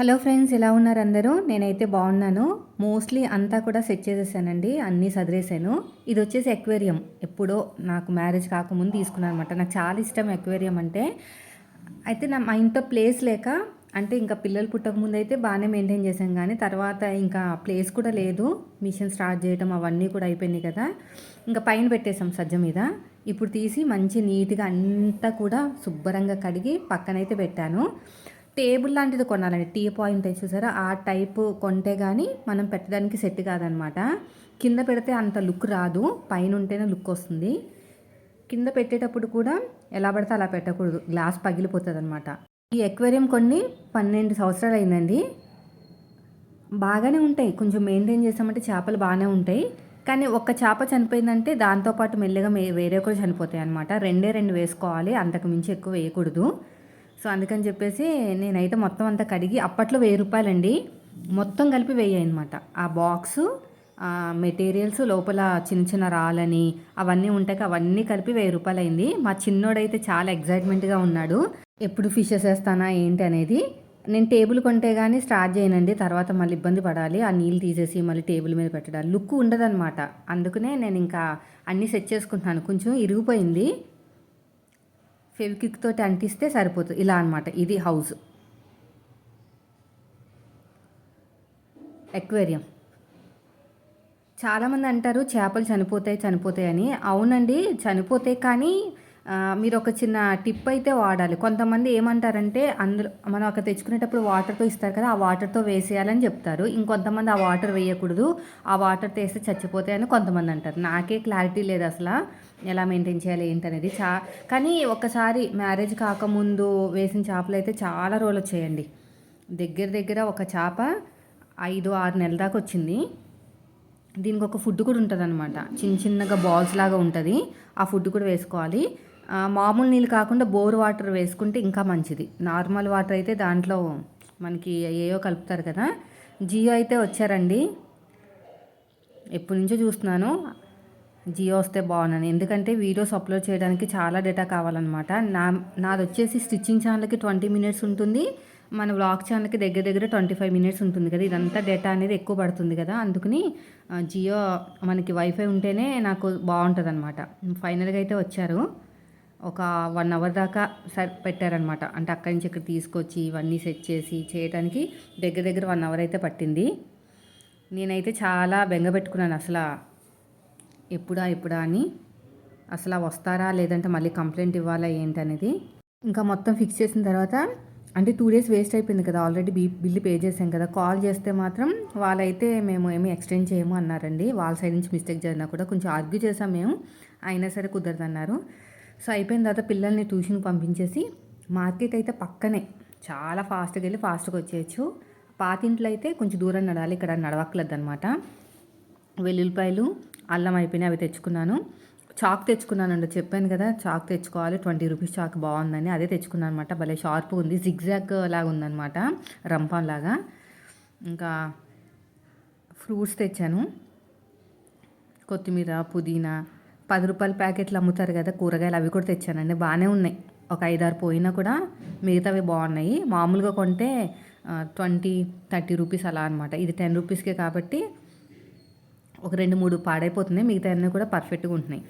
Hello friends ఎలా ఉన్నారు అందరూ? నేనైతే బాగున్నాను. మోస్ట్లీ అంతా కూడా సెట్ చేసేసానండి. అన్నీ సదిరేసాను. ఇది వచ్చేసి ఎక్వేరియం. ఎప్పుడో నాకు మ్యారేజ్ కాకముందు తీసుకున్నాను అనమాట నాకు చాలా ఇష్టం ఎక్వేరియం అంటే. అయితే నా మా ఇంట్లో ప్లేస్ లేక అంటే ఇంకా పిల్లలు పుట్టకముందు అయితే బాగానే మెయింటైన్ చేసాం కానీ తర్వాత ఇంకా ప్లేస్ కూడా లేదు. మిషన్ స్టార్ట్ చేయడం అవన్నీ కూడా అయిపోయినాయి కదా. ఇంకా పైన పెట్టేసాం సజ్జ మీద. ఇప్పుడు తీసి మంచి నీట్గా అంతా కూడా శుభ్రంగా కడిగి పక్కనైతే పెట్టాను. టేబుల్ లాంటిది కొనాలండి. టీ పాయింట్ చూసారా? ఆ టైపు కొంటే కానీ మనం పెట్టడానికి సెట్ కాదనమాట. కింద పెడితే అంత లుక్ రాదు. పైన ఉంటేనే లుక్ వస్తుంది. కింద పెట్టేటప్పుడు కూడా ఎలా పడితే అలా పెట్టకూడదు. గ్లాస్ పగిలిపోతుంది అనమాట ఈ ఎక్వేరియం కొన్ని పన్నెండు సంవత్సరాలు అయిందండి. బాగానే ఉంటాయి. కొంచెం మెయింటైన్ చేసామంటే చేపలు బాగానే ఉంటాయి. కానీ ఒక్క చేప చనిపోయిందంటే దాంతోపాటు మెల్లగా వేరే కూడా చనిపోతాయి అనమాట రెండే రెండు వేసుకోవాలి. అంతకు మించి ఎక్కువ వేయకూడదు. సో అందుకని చెప్పేసి నేనైతే మొత్తం అంతా కడిగి అప్పట్లో వెయ్యి రూపాయలండి. మొత్తం కలిపి వెయ్యి అనమాట ఆ బాక్సు మెటీరియల్స్ లోపల చిన్న చిన్న రాళ్ళని అవన్నీ ఉంటాయి అవన్నీ కలిపి వెయ్యి రూపాయలు అయింది మా చిన్నోడైతే చాలా ఎగ్జైట్మెంట్గా ఉన్నాడు. ఎప్పుడు ఫిషెస్ వేస్తానా ఏంటి అనేది. నేను టేబుల్ కొంటే కానీ స్టార్ట్ చేయనండి. తర్వాత మళ్ళీ ఇబ్బంది పడాలి. ఆ నీళ్ళు తీసేసి మళ్ళీ టేబుల్ మీద పెట్టడాలి. లుక్ ఉండదన్నమాట. అందుకనే నేను ఇంకా అన్నీ సెట్ చేసుకుంటున్నాను. కొంచెం ఇరిగిపోయింది. ఫెవిక్విక్ తోటి అంటిస్తే సరిపోతుంది. ఇలా అనమాట ఇది హౌస్. ఎక్వేరియం. చాలామంది అంటారు చేపలు చనిపోతాయి చనిపోతాయి అని. అవునండి చనిపోతాయి కానీ మీరు ఒక చిన్న టిప్ అయితే వాడాలి. కొంతమంది ఏమంటారంటే అందులో మనం అక్కడ తెచ్చుకునేటప్పుడు వాటర్తో ఇస్తారు కదా ఆ వాటర్తో వేసేయాలని చెప్తారు. ఇంకొంతమంది ఆ వాటర్ వేయకూడదు ఆ వాటర్తో వేస్తే చచ్చిపోతాయని కొంతమంది అంటారు. నాకే క్లారిటీ లేదు అసలు. ఎలా మెయింటైన్ చేయాలి ఏంటనేది చా కానీ ఒకసారి మ్యారేజ్ కాకముందు వేసిన చేపలు అయితే చాలా రోజులు వచ్చాయండి. దగ్గర దగ్గర ఒక చేప ఐదు ఆరు నెలల దాకా వచ్చింది. దీనికి ఒక ఫుడ్ కూడా ఉంటుంది అనమాట చిన్న చిన్నగా బాల్స్ లాగా ఉంటుంది. ఆ ఫుడ్ కూడా వేసుకోవాలి. మామూలు నీళ్ళు కాకుండా బోర్ వాటర్ వేసుకుంటే ఇంకా మంచిది. నార్మల్ వాటర్ అయితే దాంట్లో మనకి ఏయో కలుపుతారు కదా. జియో అయితే వచ్చారండి. ఎప్పటి నుంచో చూస్తున్నాను. జియో వస్తే బాగున్నాను ఎందుకంటే వీడియోస్ అప్లోడ్ చేయడానికి చాలా డేటా కావాలన్నమాట. నా నాది వచ్చేసి స్టిచ్చింగ్ ఛానల్కి ట్వంటీ మినిట్స్ ఉంటుంది. మన వ్లాగ్ ఛానల్కి దగ్గర దగ్గర ట్వంటీ ఫైవ్ మినిట్స్ ఉంటుంది కదా. ఇదంతా డేటా అనేది ఎక్కువ పడుతుంది కదా. అందుకని జియో మనకి వైఫై ఉంటేనే నాకు బాగుంటుంది అనమాట ఫైనల్గా అయితే వచ్చారు. ఒక వన్ అవర్ దాకా సరి పెట్టారనమాట అంటే అక్కడి నుంచి ఇక్కడ తీసుకొచ్చి ఇవన్నీ సెట్ చేసి చేయడానికి దగ్గర దగ్గర వన్ అవర్ అయితే పట్టింది. నేనైతే చాలా బెంగ పెట్టుకున్నాను అసలు. ఎప్పుడా ఎప్పుడా అని. అసలు వస్తారా లేదంటే మళ్ళీ కంప్లైంట్ ఇవ్వాలా ఏంటనేది. ఇంకా మొత్తం ఫిక్స్ చేసిన తర్వాత అంటే టూ డేస్ వేస్ట్ అయిపోయింది కదా ఆల్రెడీ బీ బిల్లు పే చేసాం కదా. కాల్ చేస్తే మాత్రం వాళ్ళైతే మేము ఏమి ఎక్స్టెండ్ చేయము అన్నారండి. వాళ్ళ సైడ్ నుంచి మిస్టేక్ జరిగినా కూడా కొంచెం ఆర్గ్యూ చేసాం మేము. అయినా సరే కుదరదన్నారు. సో అయిపోయిన తర్వాత పిల్లల్ని ట్యూషన్కి పంపించేసి మార్కెట్ అయితే పక్కనే చాలా ఫాస్ట్గా వెళ్ళి ఫాస్ట్గా వచ్చేయచ్చు. పాతింట్లో అయితే కొంచెం దూరం నడాలి ఇక్కడ నడవక్కలేదు అనమాట వెల్లుల్లిపాయలు అల్లం అయిపోయినాయి అవి తెచ్చుకున్నాను. చాక్ తెచ్చుకున్నానండి చెప్పాను కదా చాక్ తెచ్చుకోవాలి ట్వంటీ రూపీస్ చాక్ బాగుందని అదే తెచ్చుకున్నాను అనమాట భలే షార్ప్ ఉంది జిగ్జాగ్ లాగా ఉందన్నమాట రంపాన్ లాగా. ఇంకా ఫ్రూట్స్ తెచ్చాను. కొత్తిమీర పుదీనా పది రూపాయల ప్యాకెట్లు అమ్ముతారు కదా కూరగాయలు అవి కూడా తెచ్చానండి బాగానే ఉన్నాయి. ఒక ఐదారు పోయినా కూడా మిగతావి బాగున్నాయి. మామూలుగా కొంటే ట్వంటీ థర్టీ రూపీస్ అలా అనమాట ఇది టెన్ రూపీస్కే కాబట్టి ఒక రెండు మూడు పాడైపోతున్నాయి. మిగతా అన్నీ కూడా పర్ఫెక్ట్గా ఉంటున్నాయి.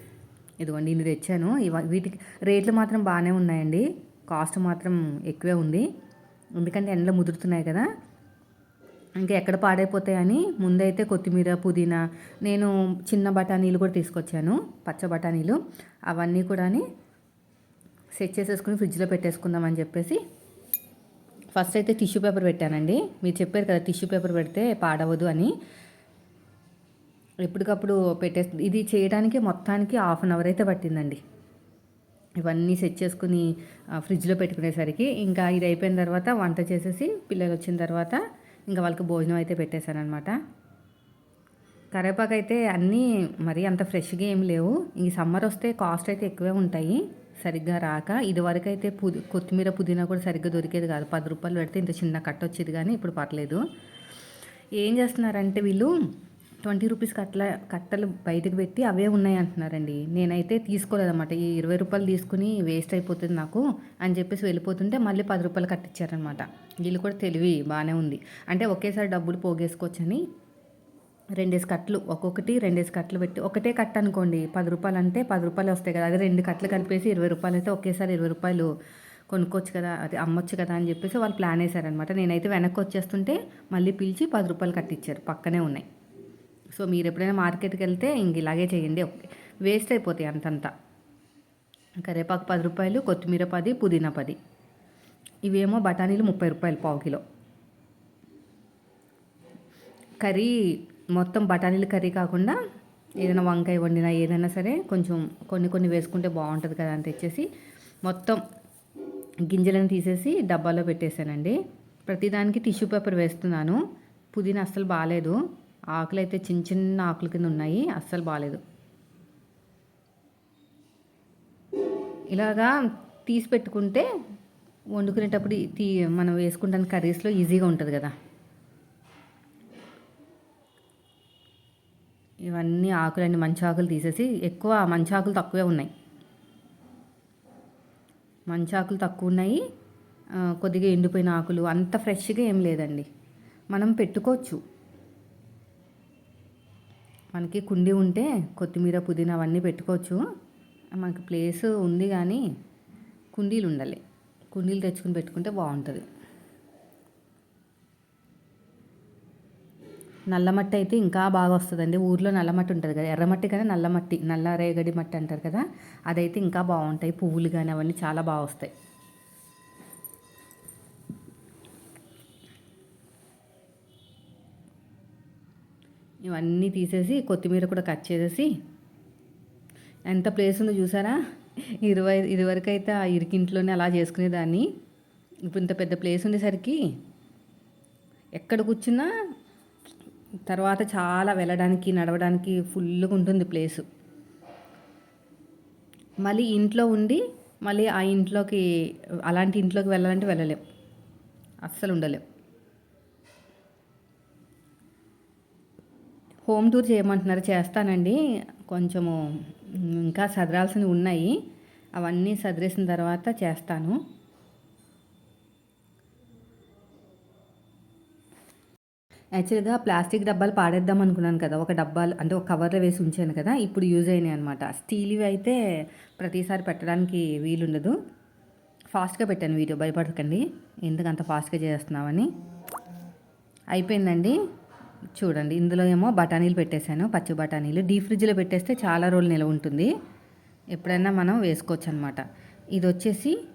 ఇదిగోండి ఇన్ని తెచ్చాను. ఇవ వీటికి రేట్లు మాత్రం బాగానే ఉన్నాయండి. కాస్ట్ మాత్రం ఎక్కువే ఉంది. ఎందుకంటే ఎండలో ముదురుతున్నాయి కదా. ఇంకా ఎక్కడ పాడైపోతాయని ముందైతే కొత్తిమీర పుదీనా నేను చిన్న బఠానీలు కూడా తీసుకొచ్చాను. పచ్చ బఠానీలు. అవన్నీ కూడా సెట్ చేసేసుకుని ఫ్రిడ్జ్లో పెట్టేసుకుందామని చెప్పేసి ఫస్ట్ అయితే టిష్యూ పేపర్ పెట్టానండి. మీరు చెప్పారు కదా టిష్యూ పేపర్ పెడితే పాడవదు అని. ఎప్పటికప్పుడు పెట్టేస్తుంది. ఇది చేయడానికి మొత్తానికి హాఫ్ అన్ అవర్ అయితే పట్టిందండి. ఇవన్నీ సెట్ చేసుకుని ఫ్రిడ్జ్లో పెట్టుకునేసరికి ఇంకా ఇది అయిపోయిన తర్వాత వంట చేసేసి పిల్లలు వచ్చిన తర్వాత ఇంకా వాళ్ళకి భోజనం అయితే పెట్టేశాను అనమాట కరివేపాకు అయితే అన్నీ మరీ అంత ఫ్రెష్గా ఏం లేవు. ఈ సమ్మర్ వస్తే కాస్ట్ అయితే ఎక్కువే ఉంటాయి. సరిగ్గా రాక ఇదివరకు అయితే పుది కొత్తిమీర పుదీనా కూడా సరిగ్గా దొరికేది కాదు. పది రూపాయలు పెడితే ఇంత చిన్న కట్ట వచ్చేది కానీ ఇప్పుడు పర్లేదు. ఏం చేస్తున్నారంటే వీళ్ళు ట్వంటీ రూపీస్ కట్ల కట్టలు బయటకు పెట్టి అవే ఉన్నాయి అంటున్నారండి. నేనైతే తీసుకోలేదన్నమాట. ఈ ఇరవై రూపాయలు తీసుకుని వేస్ట్ అయిపోతుంది నాకు అని చెప్పేసి వెళ్ళిపోతుంటే మళ్ళీ పది రూపాయలు కట్టించారనమాట వీళ్ళు కూడా తెలివి బాగానే ఉంది. అంటే ఒకేసారి డబ్బులు పోగేసుకోవచ్చని రెండేసి కట్టలు ఒక్కొక్కటి రెండేసి కట్టలు పెట్టి ఒకటే కట్ట అనుకోండి. పది రూపాయలు అంటే పది రూపాయలు వస్తాయి కదా. అదే రెండు కట్టలు కలిపేసి ఇరవై రూపాయలు అయితే ఒకేసారి ఇరవై రూపాయలు కొనుక్కోవచ్చు కదా అది అమ్మొచ్చు కదా అని చెప్పేసి వాళ్ళు ప్లాన్ వేశారనమాట నేనైతే వెనక్కి వచ్చేస్తుంటే మళ్ళీ పిలిచి పది రూపాయలు కట్టించారు పక్కనే ఉన్నాయి. సో మీరు ఎప్పుడైనా మార్కెట్కి వెళ్తే ఇంక ఇలాగే చేయండి. వేస్ట్ అయిపోతాయి అంతంతా. కరివేపాకు పది రూపాయలు కొత్తిమీర పది పుదీనా పది. ఇవేమో బఠానీలు ముప్పై రూపాయలు పావు కిలో. కర్రీ మొత్తం బఠానీలు కర్రీ కాకుండా ఏదైనా వంకాయ వండినా ఏదైనా సరే కొంచెం కొన్ని కొన్ని వేసుకుంటే బాగుంటుంది కదా అని తెచ్చేసి మొత్తం గింజలను తీసేసి డబ్బాలో పెట్టేశానండి. ప్రతిదానికి టిష్యూ పేపర్ వేస్తున్నాను. పుదీనా అస్సలు బాగాలేదు. ఆకులు అయితే చిన్న చిన్న ఆకుల కింద ఉన్నాయి అస్సలు బాగాలేదు ఇలాగా తీసి పెట్టుకుంటే వండుకునేటప్పుడు తీ మనం వేసుకుంటాను కర్రీస్లో ఈజీగా ఉంటుంది కదా. ఇవన్నీ ఆకులన్నీ మంచి ఆకులు తీసేసి ఎక్కువ మంచి ఆకులు తక్కువే ఉన్నాయి. మంచి ఆకులు తక్కువ ఉన్నాయి కొద్దిగా ఎండిపోయిన ఆకులు అంత ఫ్రెష్గా ఏం లేదండి. మనం పెట్టుకోవచ్చు. మనకి కుండీ ఉంటే కొత్తిమీర పుదీనా అవన్నీ పెట్టుకోవచ్చు. మనకి ప్లేస్ ఉంది కానీ కుండీలు ఉండాలి. కుండీలు తెచ్చుకుని పెట్టుకుంటే బాగుంటుంది. నల్లమట్టి అయితే ఇంకా బాగా వస్తుందండి. ఊర్లో నల్లమట్టి ఉంటుంది కదా ఎర్రమట్టి కానీ నల్లమట్టి నల్ల రేగడి మట్టి అంటారు కదా అదైతే ఇంకా బాగుంటాయి. పువ్వులు కానీ అవన్నీ చాలా బాగా వస్తాయి. ఇవన్నీ తీసేసి కొత్తిమీర కూడా కట్ చేసేసి ఎంత ప్లేస్ ఉందో చూసారా? ఇరవై ఇదివరకు అయితే ఆ ఇరికింట్లోనే అలా చేసుకునేదాన్ని. ఇప్పుడు ఇంత పెద్ద ప్లేస్ ఉండేసరికి ఎక్కడ కూర్చున్నా తర్వాత చాలా వెళ్ళడానికి నడవడానికి ఫుల్గా ఉంటుంది ప్లేసు మళ్ళీ ఇంట్లో ఉండి మళ్ళీ ఆ ఇంట్లోకి అలాంటి ఇంట్లోకి వెళ్ళాలంటే వెళ్ళలేం. అస్సలు ఉండలేం. హోమ్ టూర్ చేయమంటున్నారు చేస్తానండి. కొంచెము ఇంకా సదరాల్సినవి ఉన్నాయి. అవన్నీ సదిరేసిన తర్వాత చేస్తాను. యాక్చువల్గా ప్లాస్టిక్ డబ్బాలు పాడేద్దాం అనుకున్నాను కదా ఒక డబ్బాలు అంటే ఒక కవర్లో వేసి ఉంచాను కదా ఇప్పుడు యూజ్ అయినాయి అనమాట స్టీల్వి అయితే ప్రతిసారి పెట్టడానికి వీలుండదు. ఫాస్ట్గా పెట్టాను వీడియో భయపడకండి. ఎందుకంత ఫాస్ట్గా చేస్తున్నామని అయిపోయిందండి. చూడండి ఇందులో ఏమో బఠానీలు పెట్టేశాను పచ్చి బఠానీలు. డీ ఫ్రిడ్జ్లో పెట్టేస్తే చాలా రోజులు నిలవ ఉంటుంది. ఎప్పుడైనా మనం వేసుకోవచ్చు అనమాట ఇది వచ్చేసి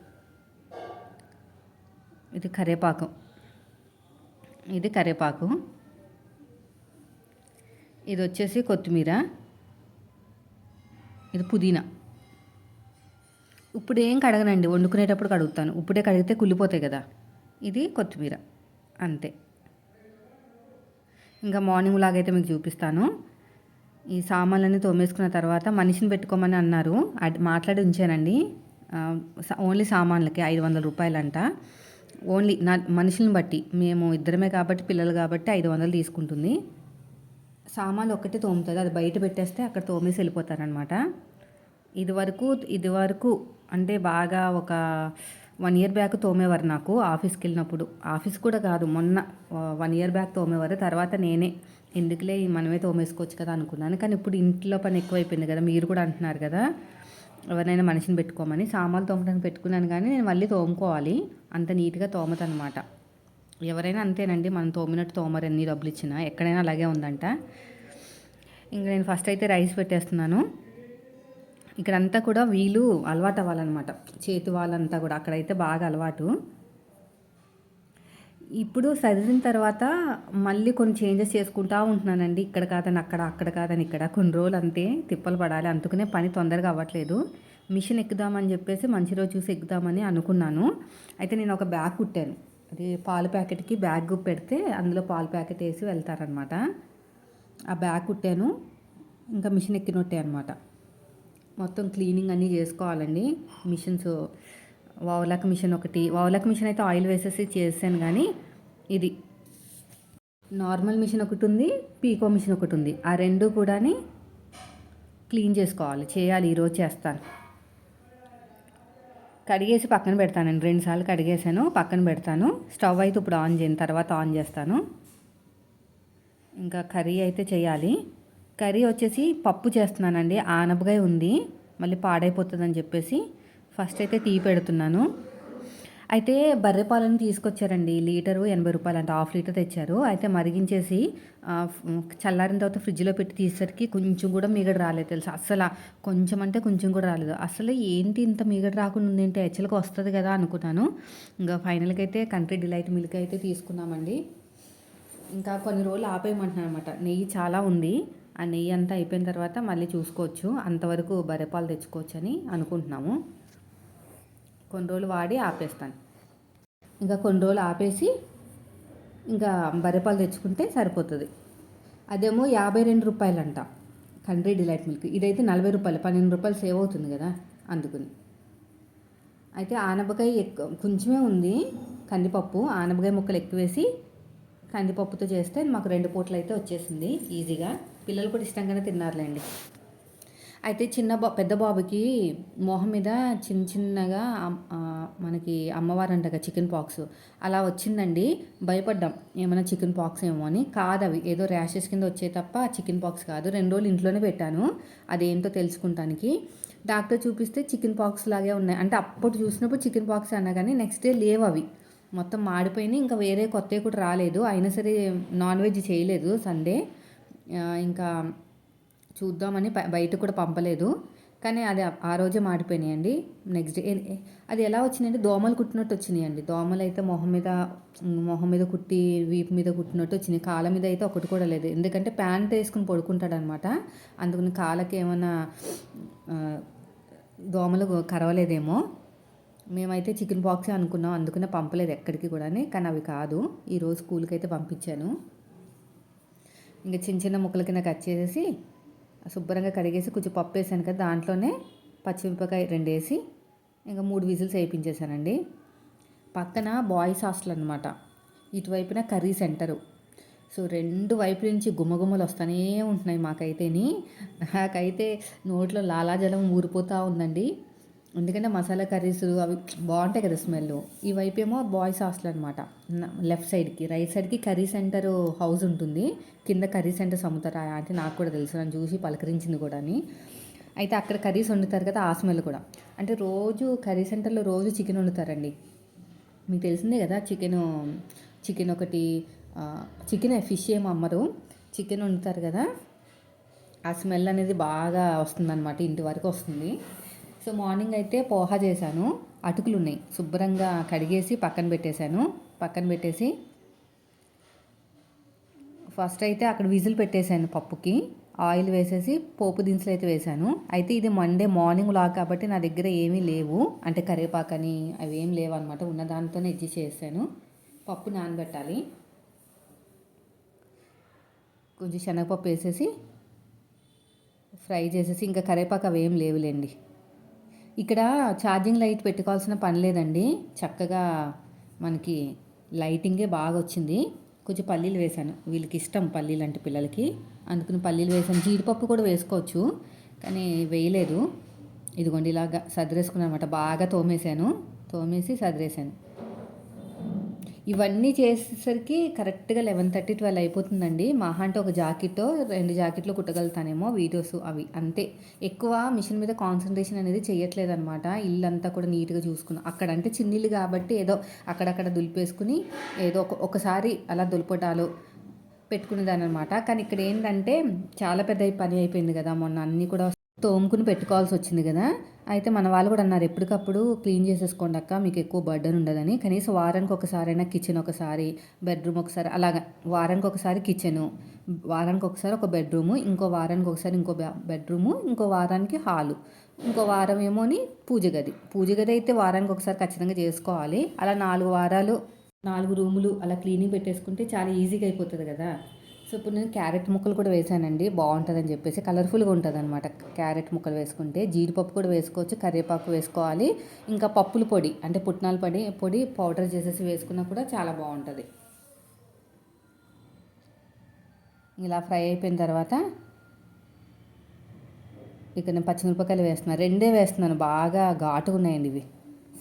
ఇది కరేపాకు. ఇది కరేపాకు. ఇది వచ్చేసి కొత్తిమీర. ఇది పుదీనా. ఇప్పుడు ఏం కడగనండి? వండుకునేటప్పుడు కడుగుతాను. ఇప్పుడే కడిగితే కుళ్ళిపోతాయి కదా. ఇది కొత్తిమీర. అంతే. ఇంకా మార్నింగ్ లాగైతే మీకు చూపిస్తాను. ఈ సామాన్లన్నీ తోమేసుకున్న తర్వాత మనిషిని పెట్టుకోమని అన్నారు. మాట్లాడి ఉంచానండి. ఓన్లీ సామాన్లకి ఐదు వందల రూపాయలంట. ఓన్లీ నా మనుషులను బట్టి మేము ఇద్దరమే కాబట్టి పిల్లలు కాబట్టి ఐదు వందలు తీసుకుంటుంది. సామాన్లు ఒక్కటే తోముతుంది అది బయట పెట్టేస్తే అక్కడ తోమేసి వెళ్ళిపోతారనమాట ఇది వరకు ఇది వరకు అంటే బాగా ఒక వన్ ఇయర్ బ్యాక్ తోమేవారు నాకు ఆఫీస్కి వెళ్ళినప్పుడు ఆఫీస్ కూడా కాదు మొన్న వన్ ఇయర్ బ్యాక్ తోమేవారు. తర్వాత నేనే. ఎందుకులే మనమే తోమేసుకోవచ్చు కదా అనుకున్నాను. కానీ ఇప్పుడు ఇంట్లో పని ఎక్కువైపోయింది కదా మీరు కూడా అంటున్నారు కదా ఎవరినైనా మనిషిని పెట్టుకోమని. సామాన్లు తోమడానికి పెట్టుకున్నాను కానీ నేను మళ్ళీ తోముకోవాలి. అంత నీట్గా తోమతనమాట ఎవరైనా అంతేనండి మనం తోమినట్టు తోమరు ఎన్ని డబ్బులు ఇచ్చినా. ఎక్కడైనా అలాగే ఉందంట. ఇంకా నేను ఫస్ట్ అయితే రైస్ పెట్టేస్తున్నాను. ఇక్కడంతా కూడా వీలు అలవాటు అవ్వాలన్నమాట. చేతి వాళ్ళంతా కూడా అక్కడైతే బాగా అలవాటు. ఇప్పుడు చదివిన తర్వాత మళ్ళీ కొన్ని చేంజెస్ చేసుకుంటా ఉంటున్నానండి. ఇక్కడ కాదని అక్కడ అక్కడ కాదని ఇక్కడ. కొన్ని రోజులు అంతే తిప్పలు పడాలి. అందుకనే పని తొందరగా అవ్వట్లేదు. మిషన్ ఎక్కుదామని చెప్పేసి మంచి రోజు చూసి ఎక్కుదామని అనుకున్నాను. అయితే నేను ఒక బ్యాగ్ కుట్టాను. అది పాల ప్యాకెట్కి బ్యాగ్ పెడితే అందులో పాల ప్యాకెట్ వేసి వెళ్తారనమాట ఆ బ్యాగ్ కుట్టాను. ఇంకా మిషన్ ఎక్కినట్టే అనమాట మొత్తం క్లీనింగ్ అన్నీ చేసుకోవాలండి. మిషన్స్ వావులక్ మిషన్ ఒకటి. వావులక్ మిషన్ అయితే ఆయిల్ వేసేసి చేసాను కానీ ఇది నార్మల్ మిషన్ ఒకటి ఉంది పీకో మిషన్ ఒకటి ఉంది. ఆ రెండు కూడా క్లీన్ చేసుకోవాలి. చేయాలి ఈరోజు చేస్తాను. కడిగేసి పక్కన పెడతానండి. రెండుసార్లు కడిగేసాను పక్కన పెడతాను. స్టవ్ అయితే ఇప్పుడు ఆన్ చేయను తర్వాత ఆన్ చేస్తాను. ఇంకా కర్రీ అయితే చేయాలి. కర్రీ వచ్చేసి పప్పు చేస్తున్నానండి. ఆనపకాయ ఉంది. మళ్ళీ పాడైపోతుందని చెప్పేసి ఫస్ట్ అయితే టీ పెడుతున్నాను. అయితే బర్రె పాలను తీసుకొచ్చారండి. లీటరు ఎనభై రూపాయలు అంటే హాఫ్ లీటర్ తెచ్చారు. అయితే మరిగించేసి చల్లారిన తర్వాత ఫ్రిడ్జ్లో పెట్టి తీసేసరికి కొంచెం కూడా మీగడ రాలేదు తెలుసు? అసలు కొంచెం అంటే కొంచెం కూడా రాలేదు. అసలు ఏంటి ఇంత మీగడ రాకుండా ఉంది? ఏంటి యాక్చువల్గా వస్తుంది కదా అనుకున్నాను. ఇంకా ఫైనల్గా అయితే కంట్రీ డిలైట్ మిల్క్ అయితే తీసుకున్నామండి. ఇంకా కొన్ని రోజులు ఆపేయమంటున్నాను అనమాట నెయ్యి చాలా ఉంది. ఆ నెయ్యి అంతా అయిపోయిన తర్వాత మళ్ళీ చూసుకోవచ్చు. అంతవరకు బర్రెపాలు తెచ్చుకోవచ్చు అని అనుకుంటున్నాము. కొన్ని రోజులు వాడి ఆపేస్తాను. ఇంకా కొన్ని రోజులు ఆపేసి ఇంకా బర్రెపాలు తెచ్చుకుంటే సరిపోతుంది. అదేమో యాభై రెండు రూపాయలంట కంట్రీ డిలైట్ మిల్క్. ఇదైతే నలభై రూపాయలు పన్నెండు రూపాయలు సేవ్ అవుతుంది కదా అందుకుని. అయితే ఆనపకాయ ఎక్కువ కొంచెమే ఉంది కందిపప్పు. ఆనపకాయ ముక్కలు ఎక్కువ వేసి కందిపప్పుతో చేస్తే మాకు రెండు పూటలు అయితే వచ్చేసింది ఈజీగా. పిల్లలు కూడా ఇష్టంగానే తిన్నారులేండి. అయితే చిన్న బా పెద్ద బాబుకి మొహం మీద చిన్న చిన్నగా మనకి అమ్మవారు అంటగా చికెన్ పాక్స్. అలా వచ్చిందండి. భయపడ్డాం. ఏమైనా చికెన్ పాక్స్ ఏమో అని. కాదు అవి. ఏదో ర్యాషెస్ కింద వచ్చే తప్ప చికెన్ పాక్స్ కాదు. రెండు రోజులు ఇంట్లోనే పెట్టాను. అదేంటో తెలుసుకుంటానికి. డాక్టర్ చూపిస్తే చికెన్ పాక్స్ లాగే ఉన్నాయి. అంటే అప్పుడు చూసినప్పుడు చికెన్ పాక్స్ అన్నా కానీ నెక్స్ట్ డే లేవు అవి. మొత్తం మాడిపోయినాయి. ఇంకా వేరే కొత్తవి కూడా రాలేదు. అయినా సరే నాన్ వెజ్ చేయలేదు సండే. ఇంకా చూద్దామని బయట కూడా పంపలేదు. కానీ అది ఆ రోజే మాడిపోయినాయండి. నెక్స్ట్ డే అది ఎలా వచ్చినాయండి దోమలు కుట్టినట్టు వచ్చినాయండి. దోమలు అయితే మొహం మీద మొహం మీద కుట్టి వీపు మీద కుట్టినట్టు వచ్చినాయి. కాళ్ళ మీద అయితే ఒకటి కూడా లేదు. ఎందుకంటే ప్యాంట్ వేసుకుని పడుకుంటాడనమాట. అందుకని కాళ్ళకి ఏమైనా దోమలు కరవలేదేమో. మేమైతే చికెన్ బాక్సే అనుకున్నాం. అందుకనే పంపలేదు ఎక్కడికి కూడా కానీ అవి కాదు. ఈరోజు స్కూల్కి అయితే పంపించాను. ఇంకా చిన్న చిన్న ముక్కల కింద కట్ చేసేసి శుభ్రంగా కడిగేసి కొంచెం పప్పు వేసాను కదా దాంట్లోనే పచ్చిమిరపకాయ రెండు వేసి ఇంకా మూడు విజిల్స్ వేయించేసానండి పక్కన బాయ్స్ హాస్టల్ అనమాట ఇటువైపున కర్రీ సెంటరు. సో రెండు వైపు నుంచి గుమ్మగుమ్మలు వస్తూనే ఉంటున్నాయి మాకైతేని. నాకైతే నోట్లో లాలాజలం ఊరిపోతూ ఉందండి. ఎందుకంటే మసాలా కర్రీస్ అవి బాగుంటాయి కదా స్మెల్. ఈ వైపు ఏమో బాయ్స్ హాస్టల్ అనమాట లెఫ్ట్ సైడ్కి రైట్ సైడ్కి కర్రీ సెంటర్ హౌస్ ఉంటుంది. కింద కర్రీ సెంటర్స్ అమ్ముతారా అంటే నాకు కూడా తెలుసు. నన్ను చూసి పలకరించింది కూడా అని. అయితే అక్కడ కర్రీస్ వండుతారు కదా ఆ స్మెల్ కూడా. అంటే రోజు కర్రీ సెంటర్లో రోజు చికెన్ వండుతారండి. మీకు తెలిసిందే కదా చికెన్ చికెన్ ఒకటి చికెన్ ఫిష్ ఏమో అమ్మరు. చికెన్ వండుతారు కదా. ఆ స్మెల్ అనేది బాగా వస్తుందన్నమాట ఇంటి వరకు వస్తుంది. సో మార్నింగ్ అయితే పోహా చేశాను. అటుకులు ఉన్నాయి శుభ్రంగా కడిగేసి పక్కన పెట్టేశాను. పక్కన పెట్టేసి ఫస్ట్ అయితే అక్కడ విజిల్ పెట్టేశాను పప్పుకి. ఆయిల్ వేసేసి పోపు దినుసులు అయితే వేశాను. అయితే ఇది మండే మార్నింగ్ లాగా కాబట్టి నా దగ్గర ఏమీ లేవు. అంటే కరివేపాకని అవి ఏం లేవు అనమాట ఉన్న దాంతోనే ఇచ్చి చేశాను పప్పు నానబెట్టాలి. కొంచెం శనగపప్పు వేసేసి ఫ్రై చేసేసి ఇంకా కరివేపాకు అవి ఏం లేవులేండి. ఇక్కడ ఛార్జింగ్ లైట్ పెట్టుకోవాల్సిన పని లేదండి. చక్కగా మనకి లైటింగే బాగా వచ్చింది కొంచెం పల్లీలు వేసాను వీళ్ళకి ఇష్టం పల్లీలు అంటే పిల్లలకి. అందుకని పల్లీలు వేసాను జీడిపప్పు కూడా వేసుకోవచ్చు. కానీ వేయలేదు. ఇదిగోండి ఇలాగా సదిరేసుకున్నాను అనమాట బాగా తోమేశాను. తోమేసి సదిరేసాను ఇవన్నీ చేసేసరికి కరెక్ట్గా లెవెన్ థర్టీ ట్వెల్వ్ అయిపోతుందండి. మహా అంటే ఒక జాకెట్ రెండు జాకెట్లు కుట్టగలుగుతానేమో వీడియోస్ అవి. అంతే. ఎక్కువ మిషన్ మీద కాన్సన్ట్రేషన్ అనేది చేయట్లేదు అనమాట ఇల్లంతా కూడా నీట్గా చూసుకున్నాం. అక్కడ అంటే చిన్నిల్లు కాబట్టి ఏదో అక్కడక్కడ దులిపేసుకుని ఏదో ఒక ఒకసారి అలా దులపటాలు పెట్టుకునేదాన్ని అనమాట కానీ ఇక్కడ ఏంటంటే చాలా పెద్ద పని అయిపోయింది కదా. మొన్న అన్నీ కూడా తోముకుని పెట్టుకోవాల్సి వచ్చింది కదా. అయితే మన వాళ్ళు కూడా అన్నారు ఎప్పటికప్పుడు క్లీన్ చేసేసుకోండి అక్క మీకు ఎక్కువ బర్డన్ ఉండదని. కనీసం వారానికి ఒకసారి అయినా కిచెన్ ఒకసారి బెడ్రూమ్ ఒకసారి అలాగా వారానికి ఒకసారి కిచెను వారానికి ఒకసారి ఒక బెడ్రూము ఇంకో వారానికి ఒకసారి ఇంకో బెడ్రూము ఇంకో వారానికి హాలు ఇంకో వారం ఏమోని పూజ గది. పూజ గది అయితే వారానికి ఒకసారి ఖచ్చితంగా చేసుకోవాలి. అలా నాలుగు వారాలు నాలుగు రూములు అలా క్లీనింగ్ పెట్టేసుకుంటే చాలా ఈజీగా అయిపోతుంది కదా. సో ఇప్పుడు నేను క్యారెట్ ముక్కలు కూడా వేసానండి. బాగుంటుందని చెప్పేసి కలర్ఫుల్గా ఉంటుంది అనమాట క్యారెట్ ముక్కలు వేసుకుంటే జీడిపప్పు కూడా వేసుకోవచ్చు కరివేపాకు వేసుకోవాలి. ఇంకా పప్పుల పొడి అంటే పుట్నాల పొడి పొడి పౌడర్ చేసేసి వేసుకున్నా కూడా చాలా బాగుంటుంది. ఇలా ఫ్రై అయిపోయిన తర్వాత ఇక నేను పచ్చిమిరపకాయలు వేస్తున్నాను రెండే వేస్తున్నాను. బాగా ఘాటుగా ఉన్నాయండి ఇవి.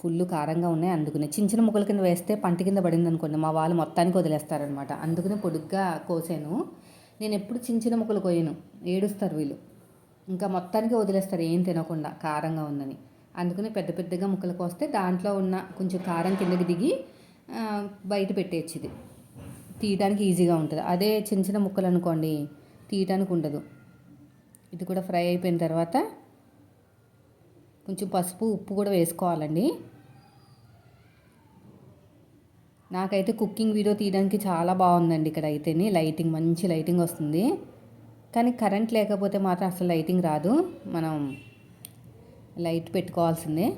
ఫుల్ కారంగా ఉన్నాయి. అందుకనే చిన్న చిన్న ముక్కల కింద వేస్తే పంట కింద పడింది అనుకోండి మా వాళ్ళు మొత్తానికి వదిలేస్తారనమాట. అందుకనే పొడుగ్గా కోసాను. నేను ఎప్పుడు చిన్న చిన్న ముక్కలు కోయను. ఏడుస్తారు వీళ్ళు. ఇంకా మొత్తానికి వదిలేస్తారు ఏం తినకుండా కారంగా ఉందని. అందుకని పెద్ద పెద్దగా ముక్కలు కోస్తే దాంట్లో ఉన్న కొంచెం కారం కిందకి దిగి బయట పెట్టేయచ్చు ఇది ఈజీగా ఉంటుంది. అదే చిన్న చిన్న ముక్కలు అనుకోండి తీయటానికి ఉండదు. ఇది కూడా ఫ్రై అయిపోయిన తర్వాత కొంచెం పసుపు ఉప్పు కూడా వేసుకోవాలండి. నాకైతే కుకింగ్ వీడియో తీయడానికి చాలా బాగుందండి ఇక్కడ అయితేనే. లైటింగ్ మంచి లైటింగ్ వస్తుంది. కానీ కరెంట్ లేకపోతే మాత్రం అసలు లైటింగ్ రాదు. మనం లైట్ పెట్టుకోవాల్సిందే.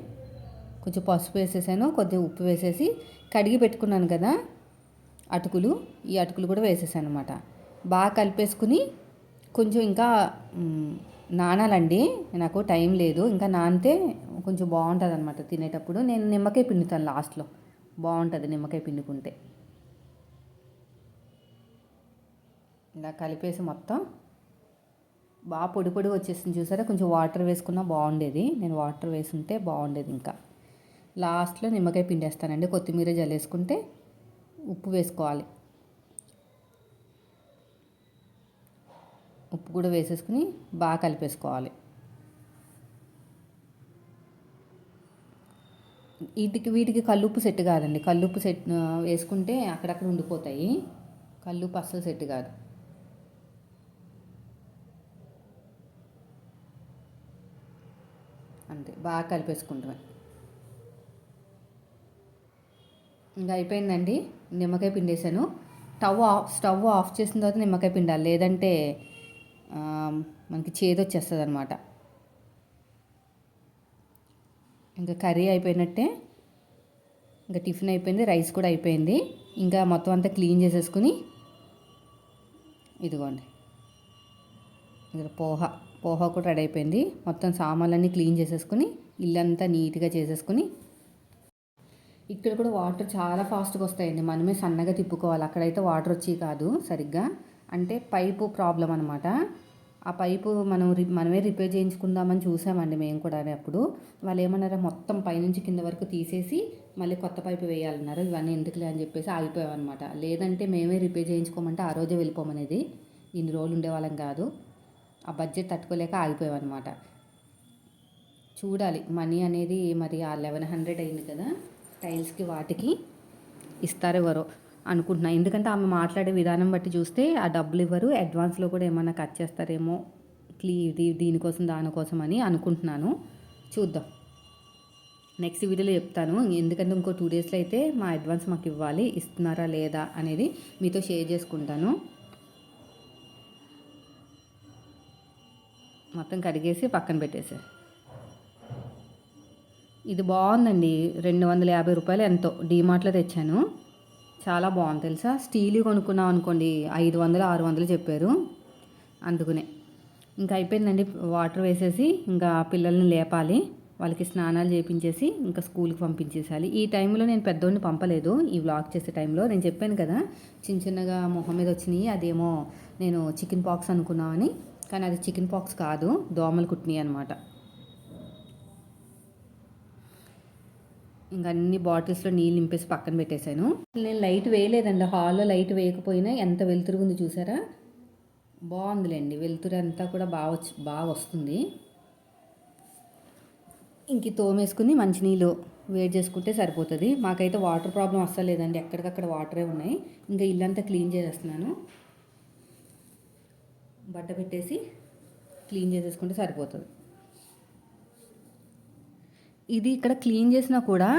కొంచెం పసుపు వేసేసాను కొద్దిగా ఉప్పు వేసేసి కడిగి పెట్టుకున్నాను కదా అటుకులు. ఈ అటుకులు కూడా వేసేసాను అనమాట బాగా కలిపేసుకుని కొంచెం ఇంకా నానాలండి. నాకు టైం లేదు. ఇంకా నానితే కొంచెం బాగుంటుంది అనమాట తినేటప్పుడు. నేను నిమ్మకాయ పిండుతాను లాస్ట్లో. బాగుంటుంది నిమ్మకాయ పిండుకుంటే. ఇలా కలిపేసి మొత్తం. బాగా పొడి పొడి వచ్చేసింది చూసారా? కొంచెం వాటర్ వేసుకున్నా బాగుండేది. నేను వాటర్ వేసుంటే బాగుండేది ఇంకా. లాస్ట్లో నిమ్మకాయ పిండేస్తానండి. కొత్తిమీర జల్లేసుకుంటే ఉప్పు వేసుకోవాలి. ఉప్పు కూడా వేసేసుకుని బాగా కలిపేసుకోవాలి. వీటికి వీటికి కల్లుప్పు సెట్ కాదండి. కల్లుప్పు సెట్ వేసుకుంటే అక్కడక్కడ ఉండిపోతాయి. కల్లుప్పు అస్సలు సెట్ కాదు. అంతే బాగా కలిపేసుకుంటాం ఇంకా అయిపోయిందండి. నిమ్మకాయ పిండేశాను. స్టవ్ ఆఫ్ స్టవ్ ఆఫ్ చేసిన తర్వాత నిమ్మకాయ పిండాలి. లేదంటే మనకి చేదు వచ్చేస్తుంది అనమాట ఇంకా కర్రీ అయిపోయినట్టే ఇంకా టిఫిన్ అయిపోయింది రైస్ కూడా అయిపోయింది. ఇంకా మొత్తం అంతా క్లీన్ చేసేసుకుని ఇదిగోండి. ఇక్కడ పోహ పోహ కూడా రెడీ అయిపోయింది. మొత్తం సామాన్లన్నీ క్లీన్ చేసేసుకుని ఇల్లంతా నీట్గా చేసేసుకుని. ఇక్కడ కూడా వాటర్ చాలా ఫాస్ట్గా వస్తాయండి. మనమే సన్నగా తిప్పుకోవాలి. అక్కడైతే వాటర్ వచ్చి కాదు సరిగ్గా. అంటే పైపు ప్రాబ్లం అనమాట ఆ పైపు మనం రి- మనమే రిపేర్ చేయించుకుందామని చూసామండి మేము కూడా అప్పుడు. వాళ్ళు ఏమన్నారో మొత్తం పైనుంచి కింద వరకు తీసేసి మళ్ళీ కొత్త పైపు వేయాలన్నారు. ఇవన్నీ ఎందుకులే? అని చెప్పేసి ఆగిపోయామన్నమాట. లేదంటే మేమే రిపేర్ చేయించుకోమంటే ఆ రోజే వెళ్ళిపోమనేది. ఇన్ని రోజులు ఉండేవాళ్ళం కాదు. ఆ బడ్జెట్ తట్టుకోలేక ఆగిపోయామన్నమాట. చూడాలి. మనీ అనేది మరి ఆ లెవెన్ హండ్రెడ్ అయింది కదా టైల్స్కి వాటికి. ఇస్తారెవరో అనుకుంటున్నాను ఎందుకంటే ఆమె మాట్లాడే విధానం బట్టి చూస్తే ఆ డబ్బులు ఇవ్వరు. అడ్వాన్స్లో కూడా ఏమైనా కట్ చేస్తారేమో క్లీ ఇది దీనికోసం దానికోసం అని అనుకుంటున్నాను. చూద్దాం. నెక్స్ట్ వీడియోలో చెప్తాను. ఎందుకంటే ఇంకో టూ డేస్లో అయితే మా అడ్వాన్స్ మాకు ఇవ్వాలి. ఇస్తున్నారా లేదా అనేది మీతో షేర్ చేసుకుంటాను. మొత్తం కడిగేసి పక్కన పెట్టేశారు ఇది బాగుందండి. రెండు వందల యాభై రూపాయలు ఎంతో. డీమార్ట్లో తెచ్చాను. చాలా బాగుంది తెలుసా? స్టీల్ కొనుక్కున్నాం అనుకోండి ఐదు వందలు ఆరు వందలు చెప్పారు. అందుకునే. ఇంకా అయిపోయిందండి వాటర్ వేసేసి ఇంకా పిల్లల్ని లేపాలి. వాళ్ళకి స్నానాలు చేపించేసి ఇంకా స్కూల్కి పంపించేసాలి ఈ టైంలో నేను పెద్దోడిని పంపలేదు. ఈ వ్లాగ్ చేసే టైంలో నేను చెప్పాను కదా చిన్న చిన్నగా మొహం మీద వచ్చినాయి అదేమో నేను చికెన్ పాక్స్ అనుకున్నామని. కానీ అది చికెన్ పాక్స్ కాదు దోమలు కుట్టినాయి అనమాట ఇంకా అన్ని బాటిల్స్లో నీళ్ళు నింపేసి పక్కన పెట్టేశాను. నేను లైట్ వేయలేదండి. హాల్లో లైట్ వేయకపోయినా ఎంత వెలుతురు ఉంది చూసారా? బాగుందిలేండి. వెలుతురు అంతా కూడా బాగా వచ్చి బాగా వస్తుంది. ఇంక తోమేసుకుని మంచినీళ్ళు వేడి చేసుకుంటే సరిపోతుంది. మాకైతే వాటర్ ప్రాబ్లం అస్సలు లేదండి. ఎక్కడికక్కడ వాటరే ఉన్నాయి. ఇంకా ఇల్లంతా క్లీన్ చేసేస్తున్నాను. బట్ట పెట్టేసి క్లీన్ చేసేసుకుంటే సరిపోతుంది. ఇది ఇక్కడ క్లీన్ చేసినా కూడా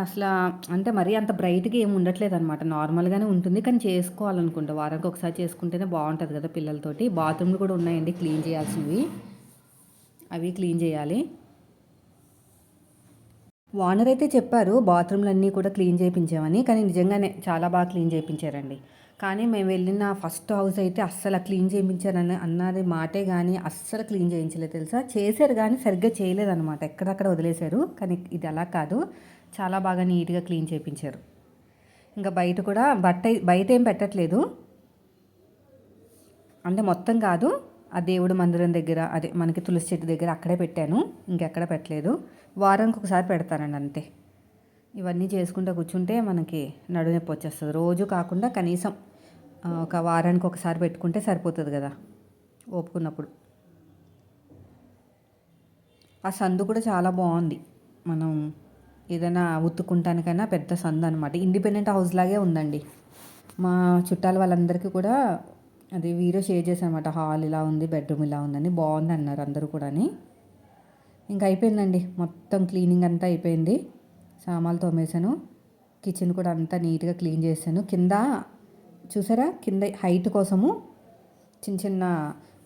అసలు అంటే మరీ అంత బ్రైట్గా ఏమి ఉండట్లేదు అనమాట నార్మల్గానే ఉంటుంది కానీ చేసుకోవాలనుకుంటా. వారానికి ఒకసారి చేసుకుంటేనే బాగుంటుంది కదా పిల్లలతోటి. బాత్రూమ్లు కూడా ఉన్నాయండి క్లీన్ చేయాల్సినవి. అవి క్లీన్ చేయాలి. ఓనర్ అయితే చెప్పారు బాత్రూమ్లన్నీ కూడా క్లీన్ చేయించామని కానీ నిజంగానే చాలా బాగా క్లీన్ చేయించారండి కానీ మేము వెళ్ళిన ఫస్ట్ హౌస్ అయితే అస్సలు క్లీన్ చేయించారని అన్నది మాటే కానీ అస్సలు క్లీన్ చేయించలేదు తెలుసా? చేశారు కానీ సరిగ్గా చేయలేదన్నమాట. ఎక్కడక్కడ వదిలేశారు కానీ ఇది అలా కాదు. చాలా బాగా నీట్గా క్లీన్ చేయించారు. ఇంకా బయట కూడా బట్ట బయట ఏం పెట్టట్లేదు. అంటే మొత్తం కాదు. ఆ దేవుడు మందిరం దగ్గర అదే మనకి తులసి చెట్టు దగ్గర అక్కడే పెట్టాను. ఇంకెక్కడ పెట్టలేదు. వారానికి ఒకసారి పెడతానండి అంతే. ఇవన్నీ చేసుకుంటూ కూర్చుంటే మనకి నడునొప్పి వచ్చేస్తుంది. రోజు కాకుండా కనీసం ఒక వారానికి ఒకసారి పెట్టుకుంటే సరిపోతుంది కదా ఓపుకున్నప్పుడు ఆ సందు కూడా చాలా బాగుంది. మనం ఏదైనా ఉత్తుకుంటానికైనా పెద్ద సందు అనమాట ఇండిపెండెంట్ హౌస్ లాగే ఉందండి. మా చుట్టాల వాళ్ళందరికీ కూడా అది వీరో షేర్ చేశాను హాల్ ఇలా ఉంది బెడ్రూమ్ ఇలా ఉందని. బాగుంది అన్నారు అందరూ కూడా ఇంకా అయిపోయిందండి. మొత్తం క్లీనింగ్ అంతా అయిపోయింది. సామాన్లు తోమేశాను. కిచెన్ కూడా అంతా నీట్గా క్లీన్ చేశాను. కింద చూసారా? కింద హైట్ కోసము చిన్న చిన్న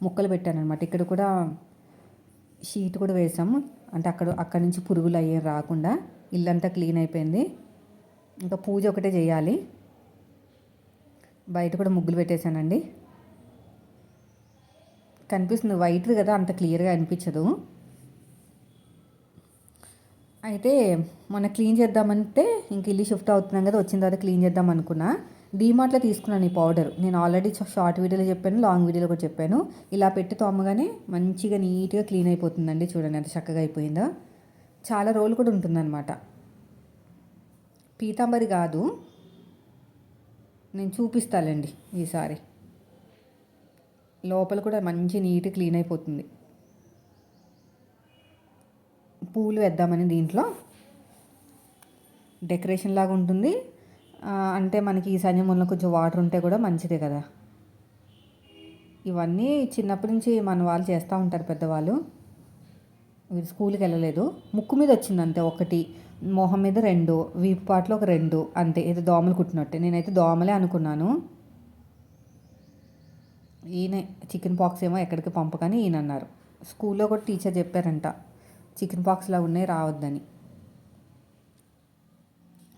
ముక్కలు పెట్టాను అనమాట ఇక్కడ కూడా షీట్ కూడా వేసాము. అంటే అక్కడ అక్కడ నుంచి పురుగులు అయ్యే రాకుండా ఇల్లంతా క్లీన్ అయిపోయింది. ఇంకా పూజ ఒకటే చేయాలి. బయట కూడా ముగ్గులు పెట్టేశానండి. కనిపిస్తుంది వైట్ కదా అంత క్లియర్గా అనిపించదు. అయితే మొన్న క్లీన్ చేద్దామంటే ఇంక ఇల్లు షిఫ్ట్ అవుతున్నాం కదా వచ్చిన తర్వాత క్లీన్ చేద్దాం అనుకున్నా. డీమార్ట్లో తీసుకున్నాను ఈ పౌడర్. నేను ఆల్రెడీ షార్ట్ వీడియోలో చెప్పాను లాంగ్ వీడియోలో కూడా చెప్పాను. ఇలా పెట్టి తోమగానే మంచిగా నీట్గా క్లీన్ అయిపోతుందండి చూడండి ఎంత చక్కగా అయిపోయిందో. చాలా రోజులు కూడా ఉంటుందన్నమాట. పీతాంబరి కాదు. నేను చూపిస్తానండి ఈసారి. లోపల కూడా మంచి నీట్ క్లీన్ అయిపోతుంది. పూలు వేద్దామని దీంట్లో. డెకరేషన్ లాగా ఉంటుంది. అంటే మనకి ఈ సంయమంలో కొంచెం వాటర్ ఉంటే కూడా మంచిదే కదా. ఇవన్నీ చిన్నప్పటి నుంచి మన వాళ్ళు చేస్తూ ఉంటారు పెద్దవాళ్ళు. వీరు స్కూల్కి వెళ్ళలేదు. ముక్కు మీద వచ్చింది అంతే ఒకటి మొహం మీద రెండు వీపు పాటలో ఒక రెండు అంతే. ఏదో దోమలు కుట్టినట్టే. నేనైతే దోమలే అనుకున్నాను. ఈయన చికెన్ పాక్స్ ఏమో ఎక్కడికి పంపకని ఈయన అన్నారు స్కూల్లో కూడా టీచర్ చెప్పారంట చికెన్ పాక్స్లా ఉన్నాయి రావద్దని.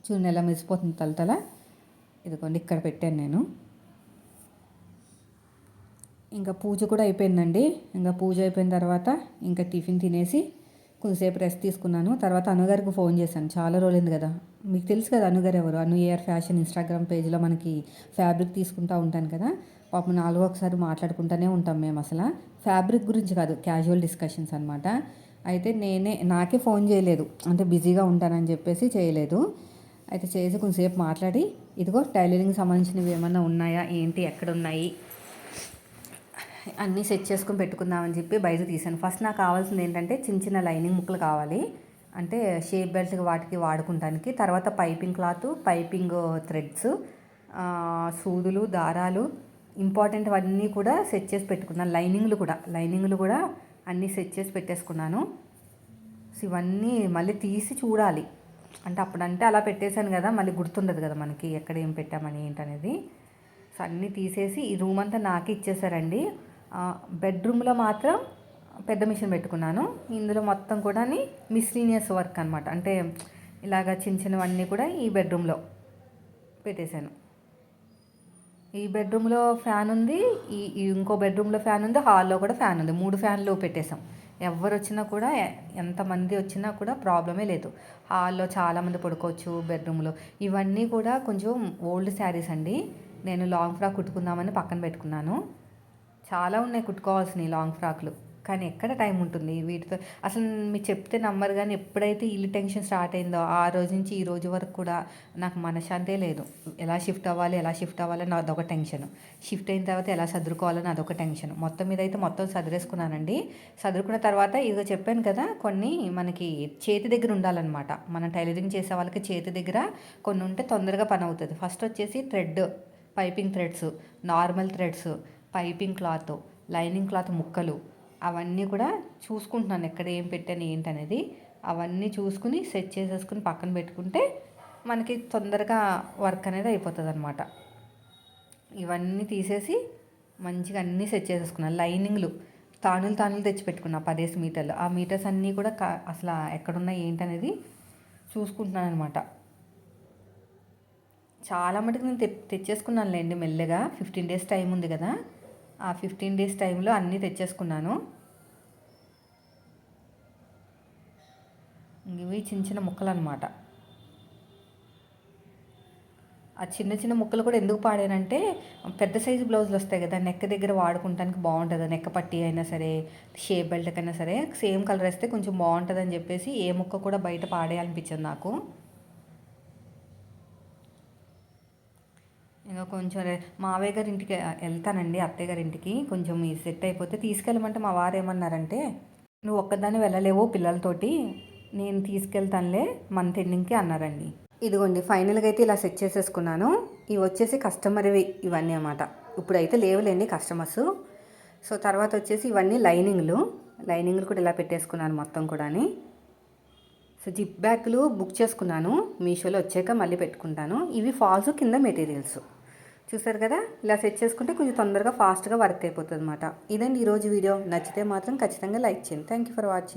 చూడండి ఎలా మెరిసిపోతుంది తలతల ఇదిగోండి ఇక్కడ పెట్టాను నేను. ఇంకా పూజ కూడా అయిపోయిందండి. ఇంకా పూజ అయిపోయిన తర్వాత ఇంకా టిఫిన్ తినేసి కొంతసేపు రెస్ట్ తీసుకున్నాను. తర్వాత అనుగారికి ఫోన్ చేశాను. చాలా రోజులైంది కదా. మీకు తెలుసు కదా అనుగారు ఎవరు? అను ఏఆర్ ఫ్యాషన్ ఇన్స్టాగ్రామ్ పేజ్లో మనకి ఫ్యాబ్రిక్ తీసుకుంటూ ఉంటాను కదా. పాపం నాలుగో ఒకసారి మాట్లాడుకుంటూనే ఉంటాం మేము అసలు. ఫ్యాబ్రిక్ గురించి కాదు క్యాజువల్ డిస్కషన్స్ అనమాట అయితే నేనే నాకే ఫోన్ చేయలేదు. అంటే బిజీగా ఉంటానని చెప్పేసి చేయలేదు. అయితే చేసి కొంచెంసేపు మాట్లాడి ఇదిగో టైలరింగ్ సంబంధించినవి ఏమన్నా ఉన్నాయా? ఏంటి? ఎక్కడ ఉన్నాయి అన్నీ సెట్ చేసుకొని పెట్టుకుందామని చెప్పి బయట తీసాను ఫస్ట్ నాకు కావాల్సింది ఏంటంటే చిన్న చిన్న లైనింగ్ ముక్కలు కావాలి. అంటే షేప్ బెల్ట్ వాటికి వాడుకుంటానికి. తర్వాత పైపింగ్ క్లాత్ పైపింగ్ థ్రెడ్స్ సూదులు దారాలు ఇంపార్టెంట్ అన్నీ కూడా సెట్ చేసి పెట్టుకున్నాను. లైనింగ్లు కూడా లైనింగ్లు కూడా అన్నీ సెట్ చేసి పెట్టేసుకున్నాను. సో ఇవన్నీ మళ్ళీ తీసి చూడాలి. అంటే అప్పుడంటే అలా పెట్టేశాను కదా మళ్ళీ గుర్తుండదు కదా మనకి ఎక్కడ ఏం పెట్టామని ఏంటనేది. సో అన్నీ తీసేసి ఈ రూమ్ అంతా నాకే ఇచ్చేసారండి బెడ్రూమ్లో మాత్రం పెద్ద మిషన్ పెట్టుకున్నాను. ఇందులో మొత్తం కూడా మిస్లీనియస్ వర్క్ అనమాట అంటే ఇలాగ చిన్న చిన్నవన్నీ కూడా ఈ బెడ్రూమ్లో పెట్టేశాను. ఈ బెడ్రూమ్లో ఫ్యాన్ ఉంది ఈ ఇంకో బెడ్రూమ్లో ఫ్యాన్ ఉంది హాల్లో కూడా ఫ్యాన్ ఉంది మూడు ఫ్యాన్లు పెట్టేశాం. ఎవరు వచ్చినా కూడా ఎంతమంది వచ్చినా కూడా ప్రాబ్లమే లేదు. హాల్లో చాలామంది పడుకోవచ్చు బెడ్రూమ్లో. ఇవన్నీ కూడా కొంచెం ఓల్డ్ శారీస్ అండి. నేను లాంగ్ ఫ్రాక్ కుట్టుకుందామని పక్కన పెట్టుకున్నాను. చాలా ఉన్నాయి కుట్టుకోవాల్సినవి లాంగ్ ఫ్రాక్లు. కానీ ఎక్కడ టైం ఉంటుంది వీటితో? అసలు మీరు చెప్తే నమ్మరు కానీ ఎప్పుడైతే ఇల్లు టెన్షన్ స్టార్ట్ అయిందో ఆ రోజు నుంచి ఈ రోజు వరకు కూడా నాకు మనశ్శాంతే లేదు. ఎలా షిఫ్ట్ అవ్వాలి ఎలా షిఫ్ట్ అవ్వాలి నా అదొక టెన్షన్. షిఫ్ట్ అయిన తర్వాత ఎలా సర్దుకోవాలని అదొక టెన్షన్. మొత్తం మీద అయితే మొత్తం సదిరేసుకున్నానండి. సదురుకున్న తర్వాత ఇదిగో చెప్పాను కదా కొన్ని మనకి చేతి దగ్గర ఉండాలన్నమాట. మన టైలరింగ్ చేసే వాళ్ళకి చేతి దగ్గర కొన్ని ఉంటే తొందరగా పని అవుతుంది. ఫస్ట్ వచ్చేసి thread piping threads normal threads piping cloth lining cloth ముక్కలు అవన్నీ కూడా చూసుకుంటున్నాను. ఎక్కడ ఏం పెట్టాను ఏంటనేది అవన్నీ చూసుకుని సెట్ చేసేసుకుని పక్కన పెట్టుకుంటే మనకి తొందరగా వర్క్ అనేది అయిపోతుంది అనమాట ఇవన్నీ తీసేసి మంచిగా అన్నీ సెట్ చేసేసుకున్నాను లైనింగ్లు తానులు తానులు తెచ్చి పెట్టుకున్నా పదేసి మీటర్లు. ఆ మీటర్స్ అన్నీ కూడా అసలు ఎక్కడున్నాయి ఏంటనేది చూసుకుంటున్నాను అనమాట చాలా మటుకు నేను తె తెచ్చేసుకున్నాను లేండి మెల్లగా. ఫిఫ్టీన్ డేస్ టైం ఉంది కదా. ఆ ఫిఫ్టీన్ డేస్ టైంలో అన్నీ తెచ్చేసుకున్నాను. ఇవి చిన్న చిన్న ముక్కలు అనమాట ఆ చిన్న చిన్న ముక్కలు కూడా ఎందుకు పాడానంటే పెద్ద సైజు బ్లౌజులు వస్తాయి కదా నెక్ దగ్గర వాడుకుంటానికి బాగుంటుంది. నెక్ పట్టి అయినా సరే షేప్ బెల్ట్కైనా సరే సేమ్ కలర్ వేస్తే కొంచెం బాగుంటుంది అని చెప్పేసి ఏ ముక్క కూడా బయట పాడేయాలనిపించింది నాకు. ఇంకా కొంచెం మావయ్య గారి ఇంటికి వెళ్తానండి అత్తయ్య గారి ఇంటికి కొంచెం ఈ సెట్ అయిపోతే తీసుకెళ్ళమంటే మా వారు ఏమన్నారంటే నువ్వు ఒక్కదాన్ని వెళ్ళలేవు పిల్లలతోటి నేను తీసుకెళ్తానులే మంత్ ఎండింగ్కి అన్నారండి. ఇదిగోండి ఫైనల్గా అయితే ఇలా సెట్ చేసేసుకున్నాను. ఇవి వచ్చేసి కస్టమర్వి ఇవన్నీ అన్నమాట. ఇప్పుడైతే లేవులేండి కస్టమర్స్. సో తర్వాత వచ్చేసి ఇవన్నీ లైనింగ్లు. లైనింగ్లు కూడా ఇలా పెట్టేసుకున్నాను మొత్తం కూడాని. సో జిప్ బ్యాగ్లు బుక్ చేసుకున్నాను. మీషోలో వచ్చాక మళ్ళీ పెట్టుకుంటాను. ఇవి ఫాల్స్ కింద మెటీరియల్స్. చూసారు కదా? ఇలా సెట్ చేసుకుంటే కొంచెం తొందరగా ఫాస్ట్గా వర్క్ అయిపోతుంది అనమాట ఇదండి ఈరోజు వీడియో. నచ్చితే మాత్రం ఖచ్చితంగా లైక్ చేయండి. Thank you for watching